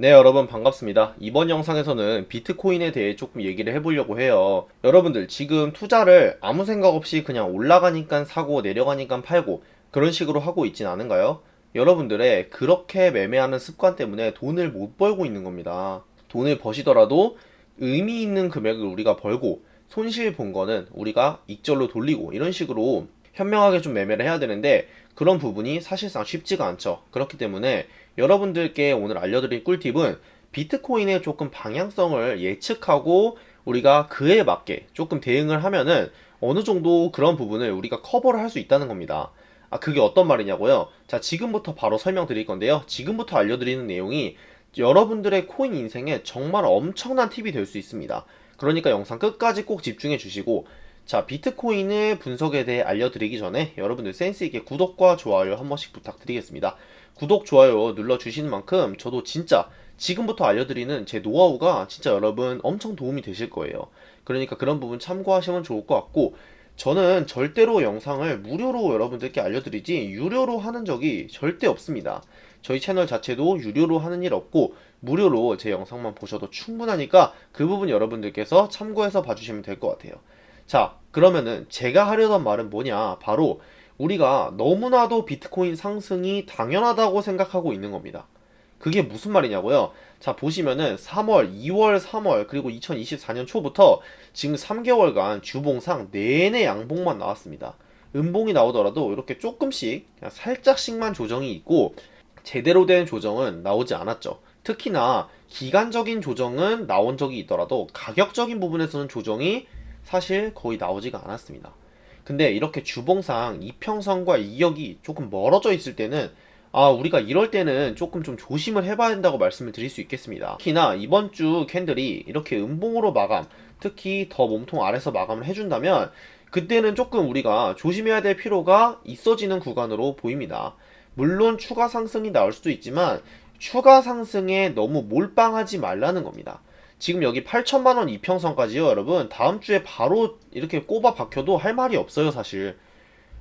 네, 여러분 반갑습니다. 이번 영상에서는 비트코인에 대해 조금 얘기를 해보려고 해요. 여러분들 지금 투자를 아무 생각 없이 그냥 올라가니까 사고 내려가니까 팔고 그런 식으로 하고 있진 않은가요? 여러분들의 그렇게 매매하는 습관 때문에 돈을 못 벌고 있는 겁니다. 돈을 버시더라도 의미 있는 금액을 우리가 벌고 손실 본 거는 우리가 익절로 돌리고 이런 식으로 현명하게 좀 매매를 해야 되는데 그런 부분이 사실상 쉽지가 않죠. 그렇기 때문에 여러분들께 오늘 알려드릴 꿀팁은 비트코인의 조금 방향성을 예측하고 우리가 그에 맞게 조금 대응을 하면은 어느 정도 그런 부분을 우리가 커버를 할 수 있다는 겁니다. 아, 그게 어떤 말이냐고요? 자, 지금부터 바로 설명드릴 건데요. 지금부터 알려드리는 내용이 여러분들의 코인 인생에 정말 엄청난 팁이 될 수 있습니다. 그러니까 영상 끝까지 꼭 집중해 주시고 자, 비트코인의 분석에 대해 알려드리기 전에 여러분들 센스있게 구독과 좋아요 한 번씩 부탁드리겠습니다. 구독, 좋아요 눌러주시는 만큼 저도 진짜 지금부터 알려드리는 제 노하우가 진짜 여러분 엄청 도움이 되실 거예요. 그러니까 그런 부분 참고하시면 좋을 것 같고 저는 절대로 영상을 무료로 여러분들께 알려드리지 유료로 하는 적이 절대 없습니다. 저희 채널 자체도 유료로 하는 일 없고 무료로 제 영상만 보셔도 충분하니까 그 부분 여러분들께서 참고해서 봐주시면 될 것 같아요. 자, 그러면은 제가 하려던 말은 뭐냐? 바로 우리가 너무나도 비트코인 상승이 당연하다고 생각하고 있는 겁니다. 그게 무슨 말이냐고요? 자, 보시면은 3월, 2월, 3월, 그리고 2024년 초부터 지금 3개월간 주봉상 내내 양봉만 나왔습니다. 음봉이 나오더라도 이렇게 조금씩, 살짝씩만 조정이 있고, 제대로 된 조정은 나오지 않았죠. 특히나 기간적인 조정은 나온 적이 있더라도 가격적인 부분에서는 조정이 사실 거의 나오지가 않았습니다. 근데 이렇게 주봉상 이평선과 이격이 조금 멀어져 있을 때는 아, 우리가 이럴 때는 조금 좀 조심을 해봐야 된다고 말씀을 드릴 수 있겠습니다. 특히나 이번 주 캔들이 이렇게 음봉으로 마감, 특히 더 몸통 아래서 마감을 해준다면 그때는 조금 우리가 조심해야 될 필요가 있어지는 구간으로 보입니다. 물론 추가 상승이 나올 수도 있지만 추가 상승에 너무 몰빵하지 말라는 겁니다. 지금 여기 8천만 원 이평선까지요, 여러분. 다음 주에 바로 이렇게 꼽아 박혀도 할 말이 없어요, 사실.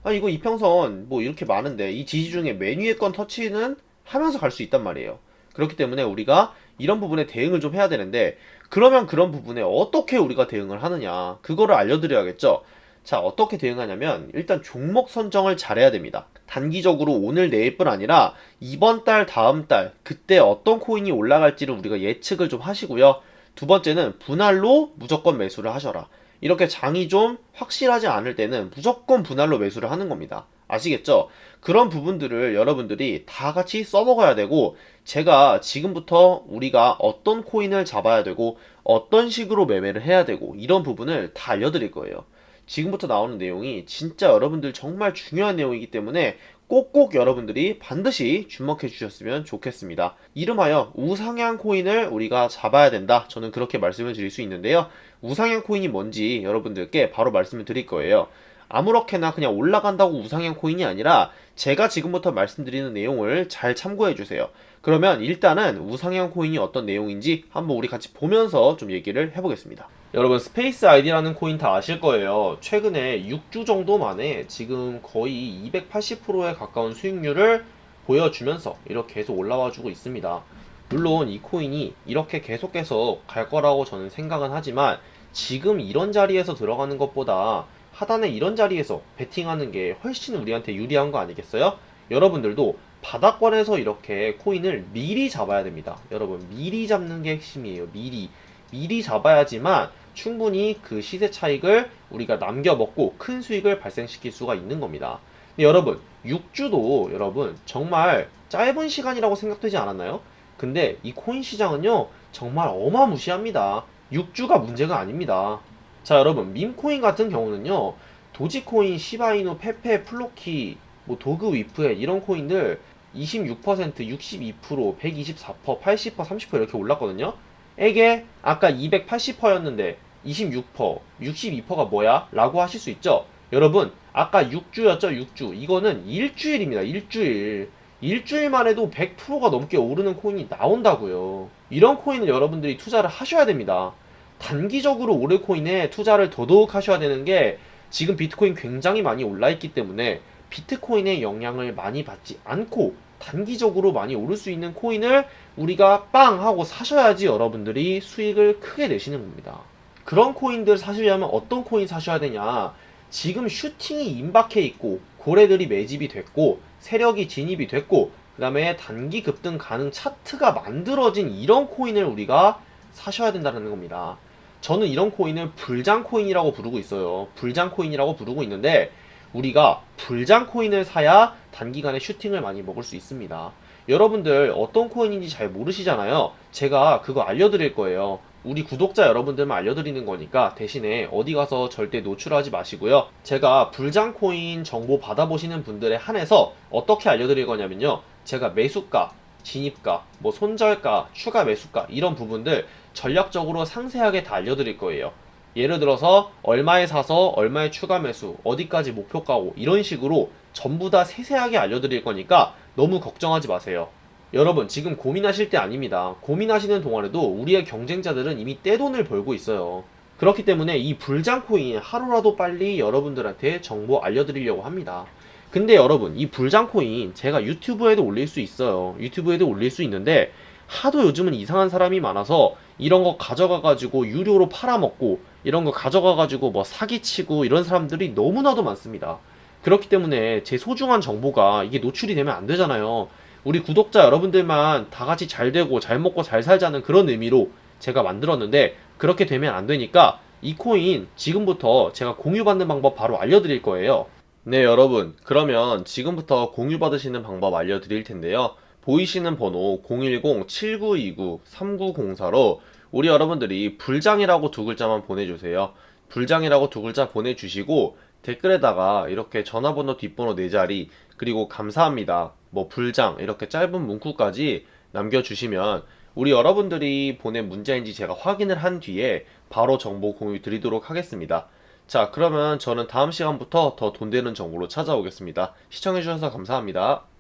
아, 이거 이평선 뭐 이렇게 많은데 이 지지 중에 맨 위에 건 터치는 하면서 갈 수 있단 말이에요. 그렇기 때문에 우리가 이런 부분에 대응을 좀 해야 되는데 그러면 그런 부분에 어떻게 우리가 대응을 하느냐 그거를 알려드려야겠죠. 자 어떻게 대응하냐면 일단 종목 선정을 잘해야 됩니다. 단기적으로 오늘 내일뿐 아니라 이번 달 다음 달 그때 어떤 코인이 올라갈지를 우리가 예측을 좀 하시고요. 두 번째는 분할로 무조건 매수를 하셔라. 이렇게 장이 좀 확실하지 않을 때는 무조건 분할로 매수를 하는 겁니다. 아시겠죠? 그런 부분들을 여러분들이 다 같이 써먹어야 되고, 제가 지금부터 우리가 어떤 코인을 잡아야 되고, 어떤 식으로 매매를 해야 되고, 이런 부분을 다 알려드릴 거예요. 지금부터 나오는 내용이 진짜 여러분들 정말 중요한 내용이기 때문에 꼭꼭 여러분들이 반드시 주목해 주셨으면 좋겠습니다. 이름하여 우상향 코인을 우리가 잡아야 된다. 저는 그렇게 말씀을 드릴 수 있는데요. 우상향 코인이 뭔지 여러분들께 바로 말씀을 드릴 거예요. 아무렇게나 그냥 올라간다고 우상향 코인이 아니라 제가 지금부터 말씀드리는 내용을 잘 참고해 주세요. 그러면 일단은 우상향 코인이 어떤 내용인지 한번 우리 같이 보면서 좀 얘기를 해보겠습니다. 여러분 스페이스 아이디라는 코인 다 아실 거예요. 최근에 6주 정도 만에 지금 거의 280%에 가까운 수익률을 보여주면서 이렇게 계속 올라와 주고 있습니다. 물론 이 코인이 이렇게 계속해서 갈 거라고 저는 생각은 하지만 지금 이런 자리에서 들어가는 것보다 하단에 이런 자리에서 베팅하는 게 훨씬 우리한테 유리한 거 아니겠어요? 여러분들도 바닥권에서 이렇게 코인을 미리 잡아야 됩니다. 여러분 미리 잡는 게 핵심이에요. 미리 미리 잡아야지만 충분히 그 시세 차익을 우리가 남겨 먹고 큰 수익을 발생시킬 수가 있는 겁니다. 여러분 6주도 여러분 정말 짧은 시간이라고 생각되지 않았나요? 근데 이 코인 시장은요 정말 어마무시합니다. 6주가 문제가 아닙니다. 자 여러분 밈코인 같은 경우는요 도지코인, 시바이누, 페페, 플로키, 뭐 도그 위프에 이런 코인들 26%, 62%, 124%, 80%, 30% 이렇게 올랐거든요. 에게 아까 280%였는데 26%, 62%가 뭐야? 라고 하실 수 있죠. 여러분 아까 6주였죠? 6주. 이거는 일주일입니다. 일주일. 일주일만 해도 100%가 넘게 오르는 코인이 나온다고요. 이런 코인은 여러분들이 투자를 하셔야 됩니다. 단기적으로 오를 코인에 투자를 더더욱 하셔야 되는 게 지금 비트코인 굉장히 많이 올라 있기 때문에 비트코인의 영향을 많이 받지 않고 단기적으로 많이 오를 수 있는 코인을 우리가 빵 하고 사셔야지 여러분들이 수익을 크게 내시는 겁니다. 그런 코인들 사시려면 어떤 코인 사셔야 되냐? 지금 슈팅이 임박해 있고 고래들이 매집이 됐고 세력이 진입이 됐고 그다음에 단기 급등 가능 차트가 만들어진 이런 코인을 우리가 사셔야 된다는 겁니다. 저는 이런 코인을 불장 코인이라고 부르고 있어요. 불장 코인이라고 부르고 있는데 우리가 불장 코인을 사야 단기간에 슈팅을 많이 먹을 수 있습니다. 여러분들 어떤 코인인지 잘 모르시잖아요. 제가 그거 알려드릴 거예요. 우리 구독자 여러분들만 알려드리는 거니까 대신에 어디 가서 절대 노출하지 마시고요. 제가 불장 코인 정보 받아보시는 분들에 한해서 어떻게 알려드릴 거냐면요. 제가 매수가, 진입가, 뭐 손절가, 추가 매수가 이런 부분들 전략적으로 상세하게 다 알려드릴 거예요. 예를 들어서 얼마에 사서 얼마에 추가 매수, 어디까지 목표 가고 이런 식으로 전부 다 세세하게 알려드릴 거니까 너무 걱정하지 마세요. 여러분 지금 고민하실 때 아닙니다. 고민하시는 동안에도 우리의 경쟁자들은 이미 떼돈을 벌고 있어요. 그렇기 때문에 이 불장 코인 하루라도 빨리 여러분들한테 정보 알려드리려고 합니다. 근데 여러분 이 불장 코인 제가 유튜브에도 올릴 수 있어요. 유튜브에도 올릴 수 있는데 하도 요즘은 이상한 사람이 많아서 이런 거 가져가 가지고 유료로 팔아먹고 이런 거 가져가 가지고 뭐 사기치고 이런 사람들이 너무나도 많습니다. 그렇기 때문에 제 소중한 정보가 이게 노출이 되면 안 되잖아요. 우리 구독자 여러분들만 다 같이 잘 되고 잘 먹고 잘 살자는 그런 의미로 제가 만들었는데 그렇게 되면 안 되니까 이 코인 지금부터 제가 공유받는 방법 바로 알려드릴 거예요. 네, 여러분. 그러면 지금부터 공유받으시는 방법 알려드릴 텐데요. 보이시는 번호 010-7929-3904로 우리 여러분들이 불장이라고 두 글자만 보내주세요. 불장이라고 두 글자 보내주시고 댓글에다가 이렇게 전화번호 뒷번호 네 자리 그리고 감사합니다. 뭐 불장 이렇게 짧은 문구까지 남겨주시면 우리 여러분들이 보낸 문자인지 제가 확인을 한 뒤에 바로 정보 공유 드리도록 하겠습니다. 자, 그러면 저는 다음 시간부터 더 돈 되는 정보로 찾아오겠습니다. 시청해주셔서 감사합니다.